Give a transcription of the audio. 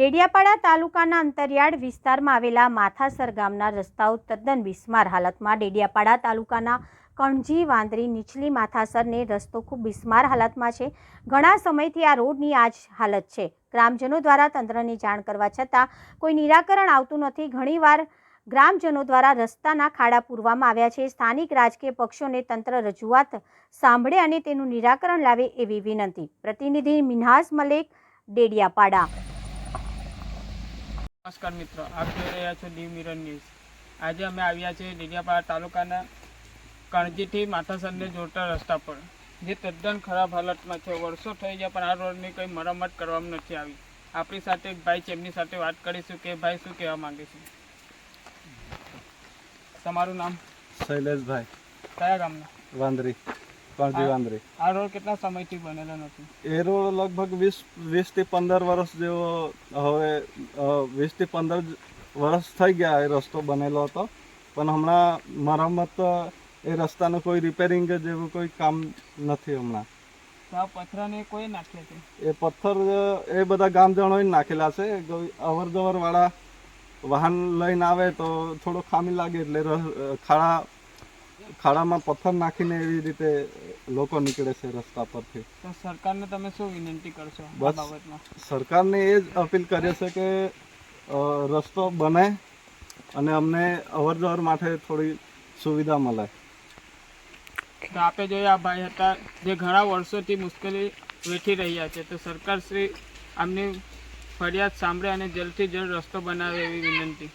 ડેડિયાપાડા તાલુકાના અંતરિયાળ વિસ્તારમાં આવેલા માથાસર ગામના રસ્તાઓ તદ્દન બિસ્માર હાલતમાં ડેડિયાપાડા તાલુકાના કણજી વાંદરી નીચલી માથાસરને રસ્તો ખૂબ બિસ્માર હાલતમાં છે. ઘણા સમયથી આ રોડની આ જ હાલત છે. ગ્રામજનો દ્વારા તંત્રને જાણ કરવા છતાં કોઈ નિરાકરણ આવતું નથી. ઘણીવાર ગ્રામજનો દ્વારા રસ્તાના ખાડા પૂરવામાં આવ્યા છે. સ્થાનિક રાજકીય પક્ષોને તંત્ર રજૂઆત સાંભળે અને તેનું નિરાકરણ લાવે એવી વિનંતી. પ્રતિનિધિ મિનહાસ મલેક, ડેડિયાપાડા. નમસ્કાર મિત્રો આપ જોઈ રહ્યા છો ડી મિરર ન્યૂઝ આજે અમે આવ્યા છીએ ડેડિયાપાડા તાલુકાના કણજીથી માથાસરને જોડતા રસ્તા પર જે તદ્દન ખરાબ હાલતમાં છે. વર્ષો થઈ ગયા પણ આ રોડની કંઈ મરમ્મત કરવામાં નથી આવી. આપણી સાથે એક ભાઈ છે એમની સાથે વાત કરીશું કે ભાઈ શું કહેવા માંગે છે? તમારું નામ? શૈલેષભાઈ. કયા ગામના? વાંદરી કણજી વાંદરી. આ રોડ કેટલા સમયથી બનેલો નથી? એ રોડ લગભગ વીસ વીસથી પંદર વર્ષ જેવો હવે વીસથી પંદર વર્ષ થઈ ગયા એ રસ્તો બનેલો હતો. પણ હમણાં મરામત એ રસ્તાનું કોઈ રિપેરિંગ જેવું કોઈ કામ નથી હમણાં. તો આ પથરાને કોઈ નાખ્યા છે? એ પથ્થર એ બધા ગામજનોએ નાખેલા છે. અવર જવર વાળા વાહન લઈને આવે તો થોડો ખામી લાગે એટલે ખાડા ખાડામાં પથ્થર નાખીને એવી રીતે લોકો નીકળે છે રસ્તા પરથી. તો સરકારને તમે શું વિનંતી કરશો બસ. સરકારને એ જ અપીલ કરીએ છે કે રસ્તો બને અને અમને અવર જવર માટે થોડી સુવિધા મળે. તો આપે જોયા આ ભાઈ હતા, જે ઘણા વર્ષોથી મુશ્કેલી વેઠી રહ્યા છે, તો સરકાર શ્રી આમની ફરિયાદ સાંભળે અને જલ્દથી જલ્દ રસ્તો બનાવે એવી વિનંતી.